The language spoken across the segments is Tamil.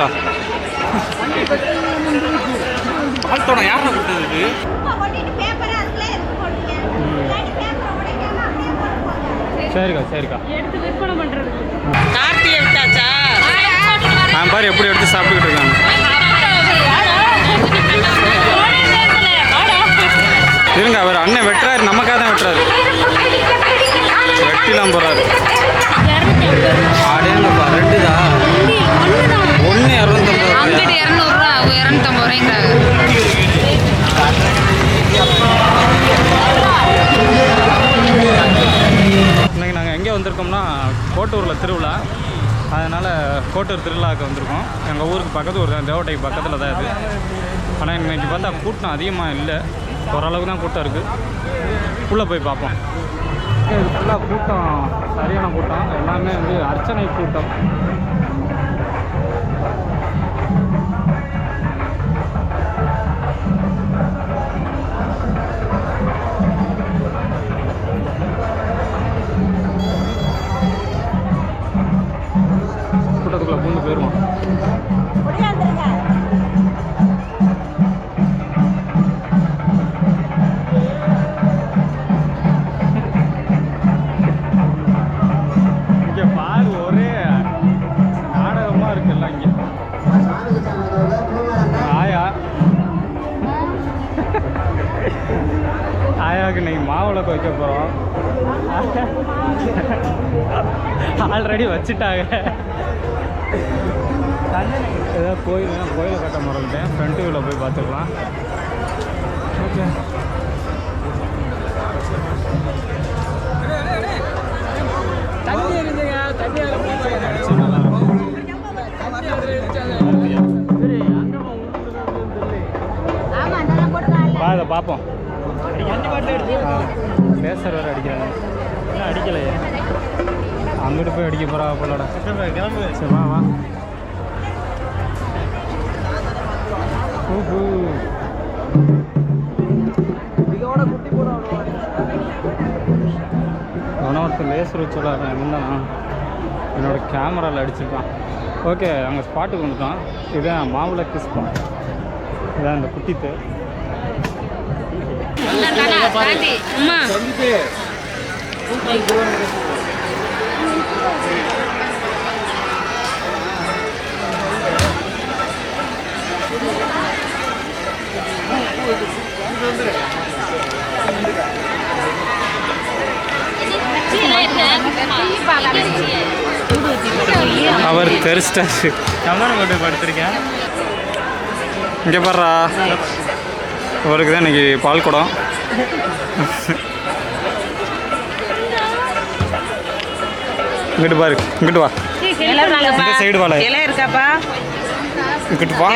ஆ. பால் தோட்டம் யாரை கொடுத்தது சரிக்கா சரிக்கா. எடுத்து விற்பனை பண்றதுக்கு. கார்த்திகை விட்டாச்சா நான் பாரு எப்படி எடுத்து சாப்பிட்டுக்கிட்டு இருக்காங்க. இருங்க அவர் அண்ணன் வெட்டுறாரு நமக்காக தான் வெட்டுறாரு. வெட்டிலாம் போறாரு. அடேங்கப்பா ரெண்டுதா ஒன்று இரநூத்தம்பது அங்கிட்டு இரநூறுவா இரநூத்தம்பது ரூபாய்ங்கிறாங்க. இன்னைக்கு நாங்கள் எங்கே வந்திருக்கோம்னா கோட்டூரில் திருவிழா. அதனால் கோட்டூர் திருவிழாவுக்கு வந்திருக்கோம். எங்கள் ஊருக்கு பக்கத்து ஊர் தான் தேவட்டைக்கு பக்கத்தில் தான் இது. ஆனால் இன்னைக்கு பார்த்தா கூட்டம் அதிகமாக இல்லை. ஓரளவுக்கு தான் கூட்டம் இருக்குது உள்ளே போய் பார்ப்போம். இது ஃபுல்லாக கூட்டம் சரியான கூட்டம். எல்லாமே வந்து அர்ச்சனை கூட்டம். ஆல்ரெடி வச்சுட்டாங்க. ஏதாவது கோயில் கோயிலை கட்ட மறந்துட்டேன். ஃப்ரண்ட் வியூவில் போய் பார்த்துக்கலாம். ஓகே ஆமா நல்லா போட்டுக்கலாம் வா இதை பார்ப்போம். பேசர் வேறு அடிக்கிறாங்க. என்ன அடிக்கலையே. அங்கிட்டு போய் அடிக்க போகிறா போலடா. சரி வா வா. ஊஹூ. எவனோ ஒருத்தன் லேசர் வச்சுடா இருந்தான் என்னோட கேமராவில் அடிச்சிருக்கான். ஓகே அங்கே ஸ்பாட்டுக்கு வந்துட்டான். இதுதான் மாவிளக்கு ஸ்பாட் இதான் இந்த குட்டித்து அம்மா. அவர் தெரிச்சிட்டாரு. கம்மன் போட்டு படுத்திருக்கேன் இங்கே பாடுறா அவருக்கு தான் இன்னைக்கு பால் குடம். இங்கிட்டு பாரு இங்கிட்டு வா. இந்த சைடு வாழ இலை இருக்காப்பா? இங்கிட்டு வா.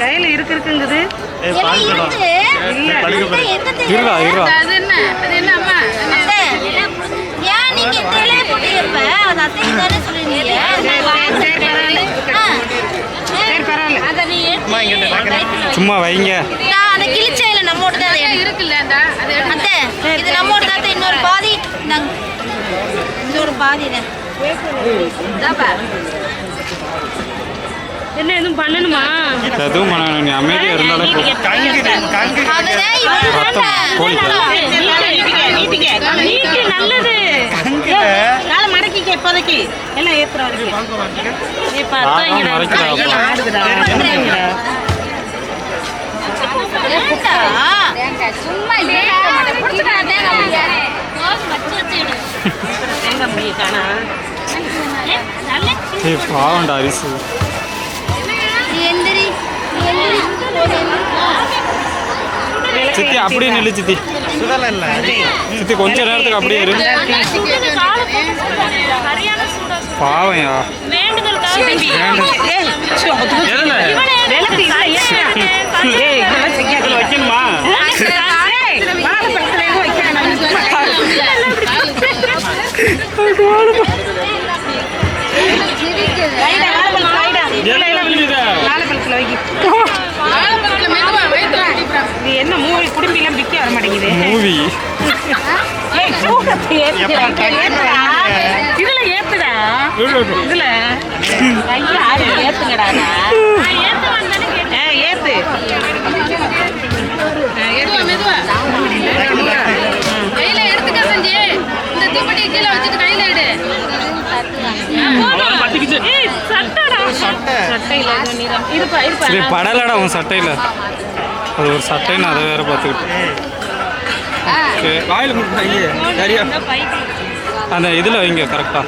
கையில இருக்கு இருக்குங்குது. இருடா இருடா. சும்மா வைங்க. அந்த கிழிச்ச இலை நம்மோட தான் இருக்குல்ல அந்த இது நம்மோட தான் இன்னொரு பாதி இந்தாங்க. ஒரு பாதி. என்ன எதுவும் பண்ணணுமா? எதுவும் பண்ணணும் நீ நல்லது. காலை மடக்கிக்க இப்போதைக்கு. எல்லாம் ஏத்துற வரைக்கும். இப்ப அதான் சும்மா பாவண்டா அரிசி. சித்தி அப்படியே நில்லு சித்தி. சித்தி கொஞ்ச நேரத்துக்கு அப்படியே இரு. சரியான சூடா குருவி சட்டையில. அது ஒரு சட்டைன்னு அதை வேற பார்த்துக்கிட்டு. வாயில் கொடுத்தாங்க சரியா? அந்த இதில் வைங்க கரெக்டாக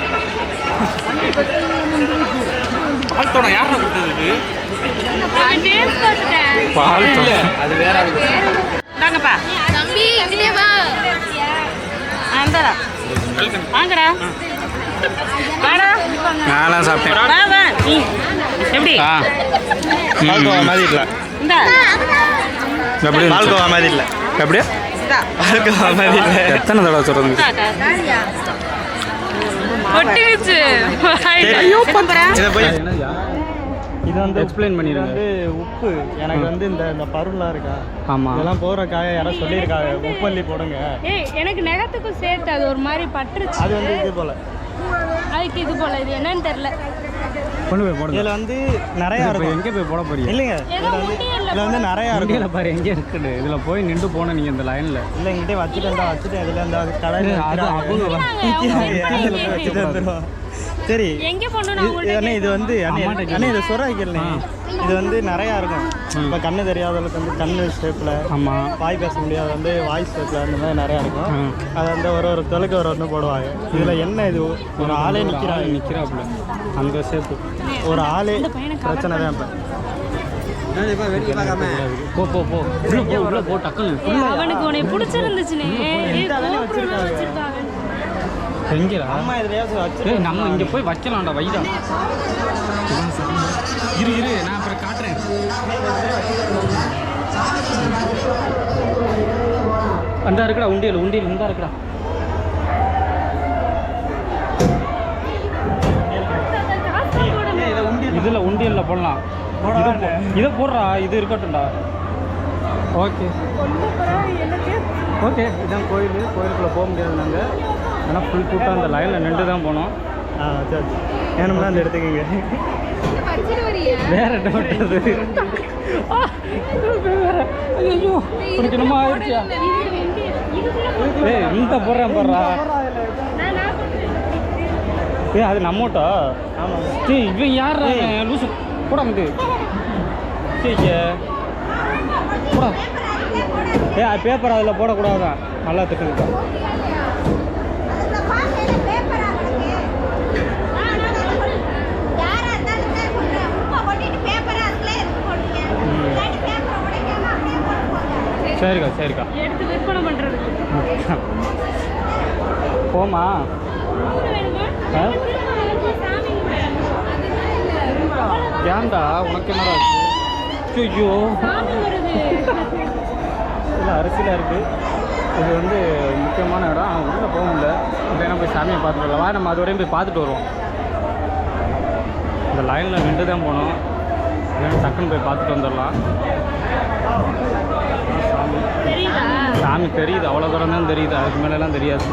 பால்தோட யாரை கொடுத்தது பால் அது வேற ஆளு. இந்தாங்கப்பா. தம்பி இங்கே வா? ஆ, இந்தாடா வாங்கடா. வாடா. சாப்பிட்டேன். வா வா. நீ எப்படி? ஆ. பால்கோவா மாதிரி இல்லை. இந்தா. எப்படி? பால்கோவா மாதிரி இல்லை. எப்படி எத்தனை தடவை. ஒட்டிடுச்சு இதை போய் இது வந்து எக்ஸ்பிளைன் பண்ணிடுங்க வந்து உப்பு எனக்கு வந்து இந்த இந்த பருவலாம் இருக்கா ஆமாம் இதெல்லாம் போடுறக்காக யாரோ சொல்லியிருக்காங்க. உப்பள்ளி போடுங்க ஏய் எனக்கு நகத்துக்கும் சேர்த்து அது ஒரு மாதிரி பட்டுருச்சு அது வந்து இது போல அதுக்கு இது போல இது என்னன்னு தெரியல கொண்டு போய் போடுங்க. இதில் வந்து நிறையா இருக்கும். எங்கே போய் போட போறீங்க? இல்லைங்க இதில் வந்து இதில் வந்து நிறையா இருக்கும். பாரு எங்கே இருக்குது இதில் போய் நின்று போன நீங்கள் இந்த லைனில் இல்லை எங்கிட்டே வச்சுட்டு வந்தா வச்சுட்டு இதில் இந்த கடையில் அது அவங்க வச்சுட்டு வந்துடுவோம் சரி. எங்க போகணும் இது- அண்ணே வந்து அண்ணே இது சொர வைக்கல இது வந்து நிறையா இருக்கும். இப்போ கண்ணு தெரியாதவங்களுக்கு வந்து கண்ணு ஷேப்பில் ஆமாம் வாய் பேச முடியாது வந்து வாய்ஸ் ஷேப்பில் அந்த மாதிரி நிறையா இருக்கும். அது வந்து ஒரு ஒரு தொலைக்கு ஒரு ஒன்று போடுவாங்க. இதில் என்ன இது? ஒரு ஆளே நிற்கிறாங்க நிற்கிறாப்புல அந்த சேப்பு ஒரு ஆளே பிரச்சனை தான் இப்போ. போ போ போ. உள்ள டக்குன்னு அவனுக்கு உன்னை பிடிச்சிருந்துச்சுனே. ஏய், கோபுரம் வச்சிருக்காங்க. எங்கடா அம்மா இதுலையாச்சும் வச்சு ஏய் நம்ம இங்கே போய் வைக்கலாம்டா வைடா. இரு இரு நான் அப்புறம் காட்டுறேன். அந்த இருக்குடா உண்டியல் உண்டியல் இந்த இருக்குடா. இதில் உண்டியல்ல போடலாம். இதை போ- இதை போடுறா இது இருக்கட்டும்டா. ஓகே. ஓகே. இதான் கோயில் கோயிலுக்குள்ளே போக முடியாது நாங்கள் ஆனால் ஃபுல் கூட்டம் அந்த லைனில் நின்று தான் போனோம். ஆ சரி வேணும்னா அந்த எடுத்துக்கங்க. வேற டவுட் அது. ஐயோ உனக்கு என்னமோ ஆயிடுச்சியா ஏய் இந்த போடுறேன் போடுறா. ஏய் அது நம்மோட்டா ஆமாம் ஏய் இவன் யார் லூசு. போடா இது சரி போடா. அது பேப்பர் அதில் போடக்கூடாதான். நல்லா திட்டுங்க சரிக்கா சரிக்கா. எடுத்து விற்பனை பண்றதுக்கு. போமா? ஏன்டா? உனக்கு என்னடா? ஐயோ இல்லை அரிசியில் இருக்குது இது வந்து முக்கியமான இடம். உள்ளே போக முடியல. இல்லைன்னா போய் சாமியை பார்த்துட்டு வரலாம். வா நம்ம அது வரையும் போய் பார்த்துட்டு வருவோம். இந்த லைனில் நின்று தான் போகணும். இல்லைன்னா டக்குன்னு போய் பார்த்துட்டு வந்துடலாம். சாமி தெரியுதா அவ்வளோ தூரம் தான் தெரியுது அதுக்கு மேலெல்லாம் தெரியாது.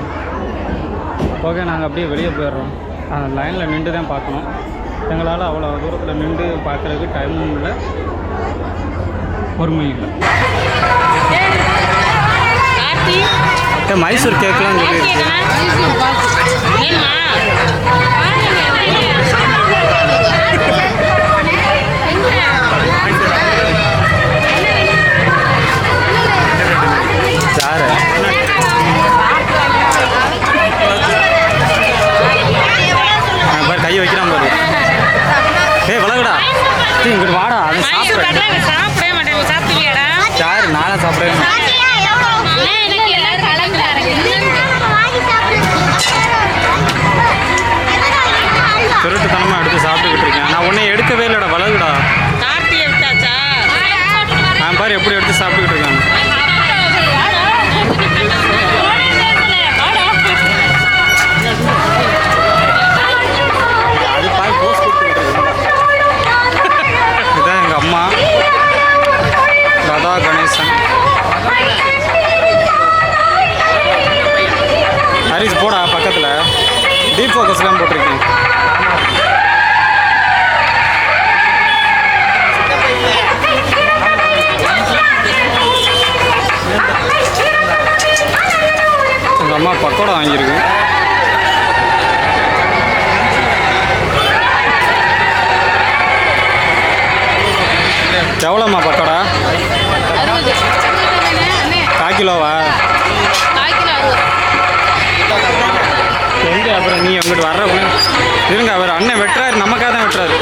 ஓகே நாங்கள் அப்படியே வெளியே போயிடுறோம். அந்த லைனில் நின்று தான் பார்க்கணும். எங்களால் அவ்வளோ தூரத்தில் நின்று பார்க்குறதுக்கு டைமும் இல்லை. பொறுமையும் இல்லை. மைசூர் கேக்லாம் கார்த்தி அப்புறம் நீ அங்கிட்டு வர்ற இருங்க அவர் அண்ணன் வெட்டுறாரு நமக்காக தான் வெட்டுறாரு.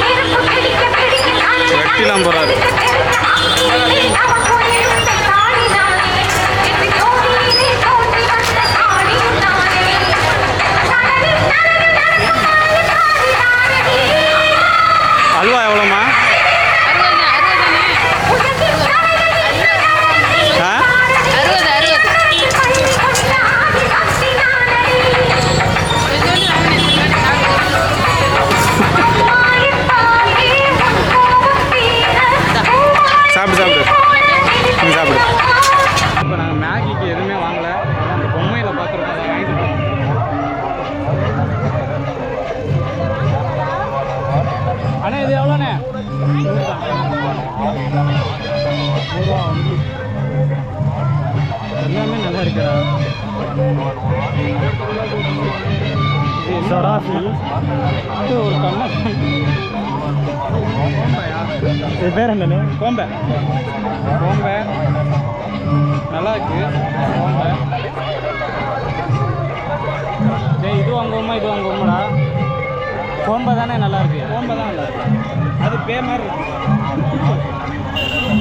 வெட்டிலாம் போகிறாரு சாப்பிடு சாப்பிடு. நீ சாப்பிடு. இப்போ நாங்கள் மேகிக்கு எதுவுமே வாங்கல. அந்த பொம்மையில் பார்த்துருக்கோம். அதை வாங்கிட்டு அண்ணா இது எவ்வளோண்ணே? எல்லாமே நல்லா இருக்குடா. சராசி ஒரு கண்ணா இது பேர் என்னன்னு கோம்பை. கோம்பை. நல்லா இருக்கு கோம்பை. டேய் இது வாங்குவோமா இது வாங்குவோமாடா கோம்பை தானே நல்லா இருக்கு கோம்பை தான் நல்லா இருக்கு அது பே மாதிரி இருக்கு.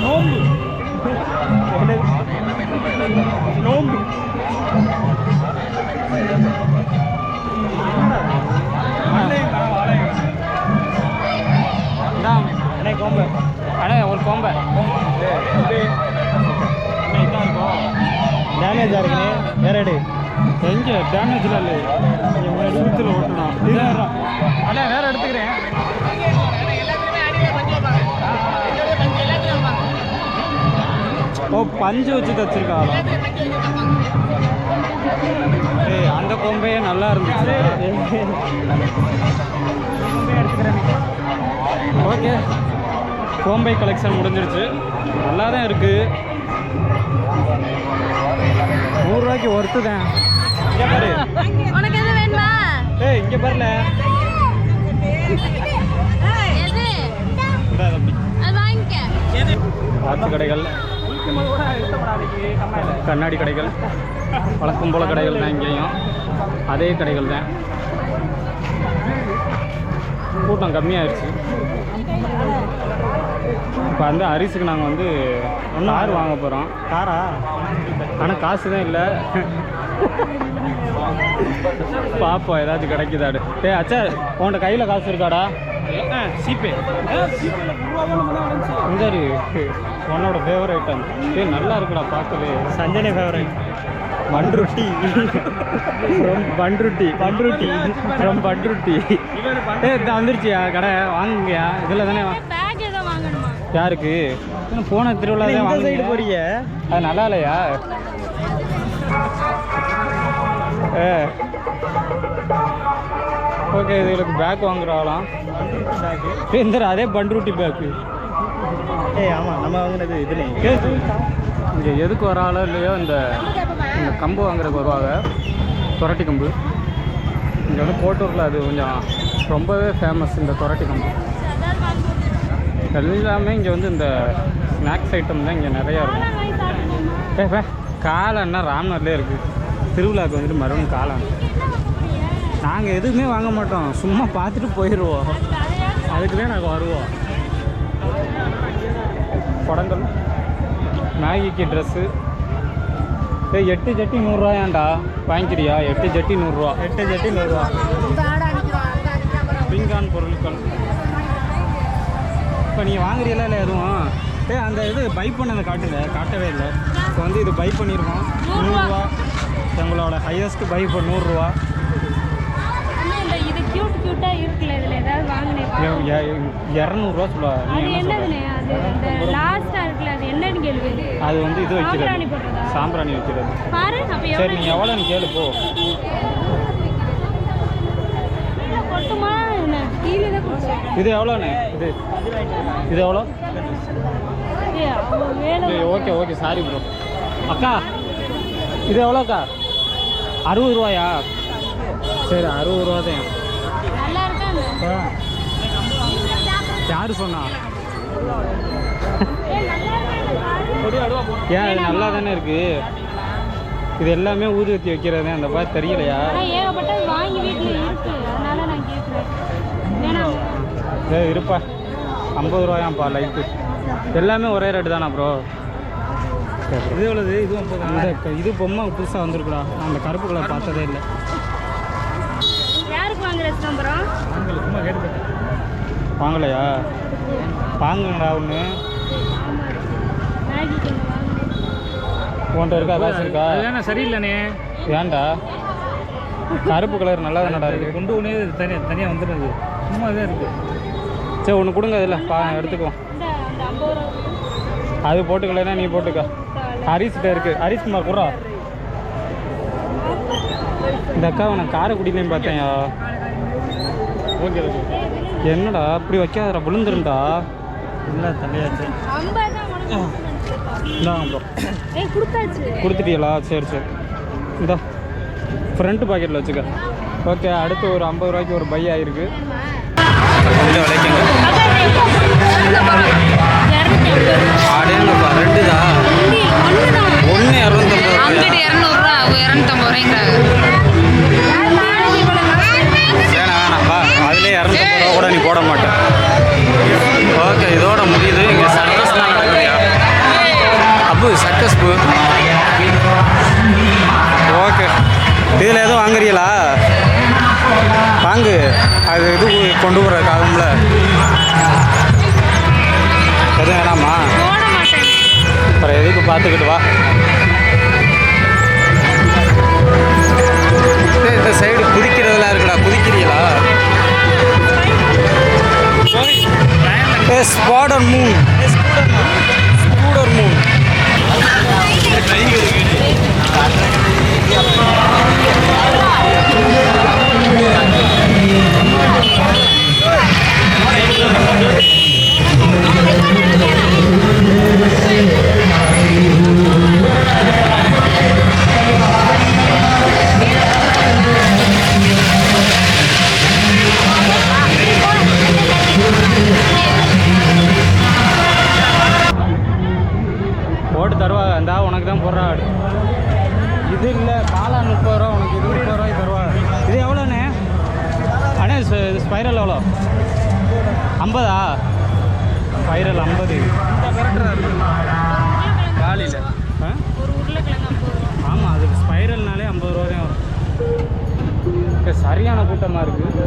நோம்பு. நோம்பு. அண்ணே கோம்பை. அண்ணே ஒரு கோம்பை. டேமேஜாக இருக்குண்ணே. வேற எடு. எங்கே? டேமேஜ்லாம் இல்லை சூத்தில் ஓட்டணும் அண்ணே வேற எடுத்துக்கிறேன். ஓ பஞ்சு வச்சு தச்சிருக்காங்க ஏய் அந்த கொம்பையே நல்லா இருந்துச்சு ஓகே. கோம்பை கலெக்ஷன் முடிஞ்சிருச்சு. நல்லா தான் இருக்குது நூறுரூவாய்க்கு ஒர்த்து தான். இங்கே பாரு. உனக்கு எது வேணுமா? ஏய் இங்கே பாருல. வாட்சு கடைகள். கண்ணாடி கடைகள். வழக்கம் போல கடைகள் தான் இங்கேயும். அதே கடைகள் தான். கூட்டம் கம்மியாயிருச்சு. இப்போ வந்து அரிசிக்கு நாங்கள் வந்து கார் வாங்க போகிறோம் காரா? ஆனால் காசு தான் இல்லை. பார்ப்போம் ஏதாச்சும் கிடைக்குதாடு டேய் அச்சா உன்கிட்ட கையில் காசு இருக்காடா? ஜிபே. இந்த உன்னோட ஃபேவரட் டேய் நல்லா இருக்குடா பார்க்கவே. Sanjani favourite Panruti from Panruti Panruti from Panruti ஏ வந்துருச்சியா? கடை வாங்குங்கயா. இதில் தானே யாருக்கு? இன்னும் போன திருவிழா தான் சைடு. போறீங்க. அது நல்லா இல்லையா? ஏ. ஓகே இதுகளுக்கு பேக் வாங்குறாங்களாம் இந்த அதே பண்ருட்டி பேக்கு ஏய் ஆமாம் நம்ம வாங்கினது இதுலே இங்கே எதுக்கு வராளோ இல்லையோ இந்த இந்த கம்பு வாங்குறதுக்கு வருவாங்க. துரட்டி கம்பு. இங்கே வந்து கோட்டூரில் அது கொஞ்சம் ரொம்பவே ஃபேமஸ் இந்த துரட்டி கம்பு. எல்லாமே இங்கே வந்து இந்த ஸ்நாக்ஸ் ஐட்டம் தான் இங்கே நிறையா இருக்கும். ஏ வே காளான்னா ராம்நாட்லேயே இருக்குது திருவிழாவுக்கு வந்துட்டு மறுபடியும் காளான். நாங்கள் எதுவுமே வாங்க மாட்டோம். சும்மா பார்த்துட்டு போயிடுவோம் அதுக்கு தான் நாங்கள் வருவோம். குடங்கள் மேகிக்கு ட்ரெஸ்ஸு ஏய் எட்டு ஜட்டி நூறுரூவாயாண்டா? வாங்கிக்கிறியா? எட்டு ஜட்டி நூறுரூவா. எட்டு ஜட்டி நூறுரூவா. பிங்கான் பொருட்கள். இப்போ நீங்கள் வாங்குறீங்களா இல்லை எதுவும்? ஏய் அந்த இது பை பண்ணதை காட்டுங்க. காட்டவே இல்லை. இப்போ வந்து இது பை பண்ணியிருக்கோம் நூறுரூவா. எங்களோட ஹையஸ்ட் பை இப்போ நூறுரூவா. இரநூறுவா சொல்லுவா. அது வந்து இது வைக்கிறது? சாம்பிராணி அப்ப சரி நீ எவ்வளவு எவ்வளோன்னு கேளு போ. இது எவ்வளோண்ணே இது. இது எவ்வளோ ஓகே ஓகே சாரி ப்ரோ அக்கா இது எவ்வளோக்கா அறுபது ரூபாயா? சரி அறுபது ரூபா தான். யார் சொன்னா? ஏன் அது நல்லா தானே இருக்கு? இது எல்லாமே ஊதுவத்தி வைக்கிறது அந்த மாதிரி தெரியலையா? ஏ இருப்பா. ஐம்பது ரூபாயாம்ப்பா லைட்டு எல்லாமே ஒரே ரேட்டு தானா ப்ரோ இது எவ்வளவு? இது இந்த க- இது பொம்மை புதுசாக வந்திருக்குடா. நான் அந்த கருப்பு கலர் பார்த்ததே இல்லை. வாங்கலையா? வாங்குங்கடா ஒன்று உன்ட்ட இருக்கா? காசு இருக்கா? ஏன்னா சரியில்லைண்ணே. ஏன்டா? கருப்பு கலர் நல்லா தானடா இருக்கு கொண்டு ஒன்றே தனியாக தனியாக வந்துடுது. சும்மா தான் இருக்கு. சரி ஒன்று கொடுங்க இதில் பா எடுத்துக்குவோம் அது போட்டுக்கலைன்னா நீ போட்டுக்க. ஹரிஸ்கிட்ட இருக்கு. ஹரிஸ்குமார் குர்ரா இந்த அக்காவை நான் காரைக்குடியிலையும் பார்த்தேன்யா ஓகே ஓகே என்னடா அப்படி வைக்காதடா விழுந்துருண்டா இல்லை உனக்கு இந்தாங்க ப்ரோ கொடுத்துட்டீங்களா சரி சரி. இந்தா ஃப்ரண்ட் பாக்கெட்டில் வச்சுக்க. ஓகே அடுத்து ஒரு ஐம்பது ரூபாய்க்கு ஒரு பை அடேங்கப்பா ரெண்டு தான். ஒன்று இரநூத்தம்பது இரநூறுவா இரநூத்தம்பது ரூபாய்ங்கிறாங்க அதுலேயே இரநூத்தம்பது ரூபா கூட நீ போட மாட்டேன். ஓகே இதோட முடியுது. இங்கே நடக்குதுயா அப்பு சர்க்கஸ் பு. ஓகே. இதில் எதுவும் வாங்குறீங்களா? வாங்கு. அது இது கொண்டு போகிறதுக்காகும்ல எதுவும் வேணாமா? அப்புறம் எதுக்கு பார்த்துக்கிட்டு வா. இந்த சைடு குதிக்கிறதெல்லாம் இருக்குடா. குதிக்கிறீங்களா? ஏ ஸ்பாடர் மூன் ஸ்கூடர் மூன் 没有约定。சரியான கூட்டமாக இருக்குது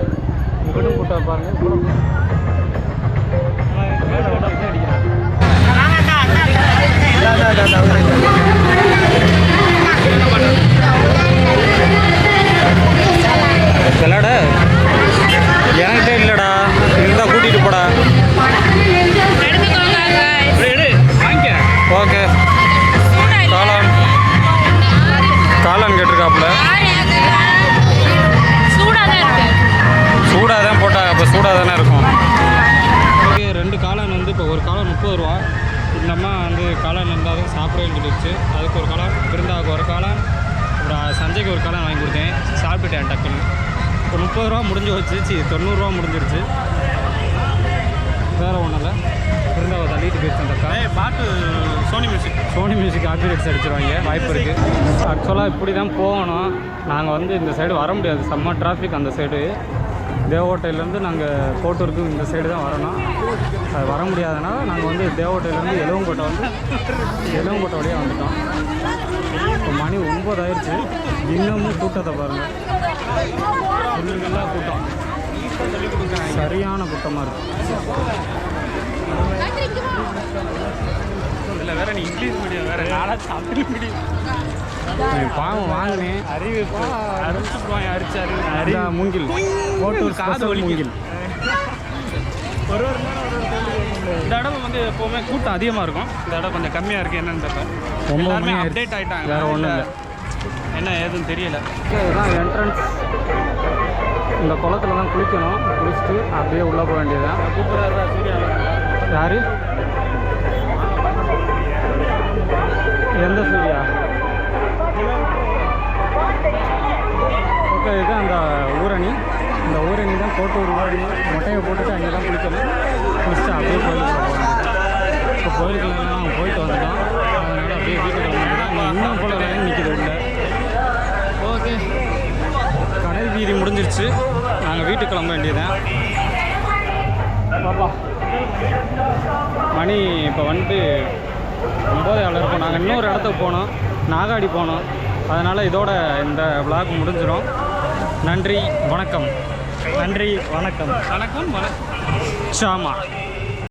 இங்கேயும் கூட்டம் பாருங்க மேலே விட விட்டு அடிக்கிறாங்க விளாட என்கிட்ட இல்லைடா முப்பது ரூபா இந்த அம்மா வந்து காளான் இருந்தால் தான் சாப்பிடவேன்னு சொல்லிடுச்சு. அதுக்கு ஒரு காளான் பிருந்தாவுக்கு ஒரு காளான் அப்புறம் சஞ்சய்க்கு ஒரு காளான் வாங்கி கொடுத்தேன். சாப்பிட்டுட்டேன் டக்குன்னு. இப்போ முப்பது ரூபா முடிஞ்சு வச்சு சி தொண்ணூறுரூவா முடிஞ்சிருச்சு. வேறு ஒன்றும் இல்லை. பிருந்தாவை தள்ளிட்டு அந்த அக்கா. பாட்டு Sony music Sony music copyrights அடிச்சிருவாங்க. வாய்ப்பு இருக்குது ஆக்சுவலாக இப்படி தான் போகணும். நாங்கள் வந்து இந்த சைடு வர முடியாது. செம்ம டிராஃபிக் அந்த சைடு தேவோட்டையிலேருந்து நாங்கள் கோட்டூருக்கு இந்த சைடு தான் வரணும். அது வர முடியாதனால நாங்கள் வந்து தேவோட்டையிலேருந்து எலுவங்கோட்டை வந்து எலுவங்கோட்டை வழியாக வந்துட்டோம். இப்போ மணி ஒம்பது ஆயிடுச்சு. இன்னமும் கூட்டத்தை பாருங்கள் ஃபுல்லாக கூட்டம். சரியான கூட்டமாக இருக்குது இதில் வேற நீ இங்கிலீஷ் மீடியம் வேற நாளாக தமிழ் மீடியம் பாவம் வாங்கினேன். அறிவிப்பா அரிச்சு அரிச்சு அறிவு மூங்கில் கோட்டூர் காது மூங்கில். ஒரு ஒரு இந்த இடம் வந்து எப்போவுமே கூட்டம் அதிகமாக இருக்கும். இந்த இடம் கொஞ்சம் கம்மியாக இருக்குது என்னன்னு ஒன்பது எல்லாருமே அப்டேட் ஆகிட்டாங்க வேற இல்ல. என்ன ஏதுன்னு தெரியல. இதுதான் என்ட்ரன்ஸ் இந்த குளத்துல தான் குளிக்கணும். குளிச்சுட்டு அப்படியே உள்ளே போக வேண்டியதுதான். யாரு? எந்த சூர்யா ஓகே இதுதான் அந்த ஊரணி இந்த போட்டு தான் மொட்டையை போட்டுட்டு அங்கே தான் குளிக்கணும் குளிச்சுட்டு அப்படியே போய் இப்போ கோயிலுக்குலாம் நாங்கள் போயிட்டு வந்துட்டோம் அதனால் அப்படியே வீட்டுக்கு வந்துட்டோம் இன்னும் போல லைன் நிற்கிது உள்ள. ஓகே. கடல் வீதி முடிஞ்சிருச்சு. நாங்கள் வீட்டுக்கு கிளம்ப வேண்டியதான் பாப்பா. மணி இப்போ வந்துட்டு ஒம்பது ஆள் இருக்கும். நாங்கள் இன்னொரு இடத்துக்கு போனோம். நாகாடி போனோம். அதனால் இதோட இந்த விளாக் முடிஞ்சிடும் நன்றி. வணக்கம். நன்றி வணக்கம். வணக்கம் வணக்கம். ஷாமா.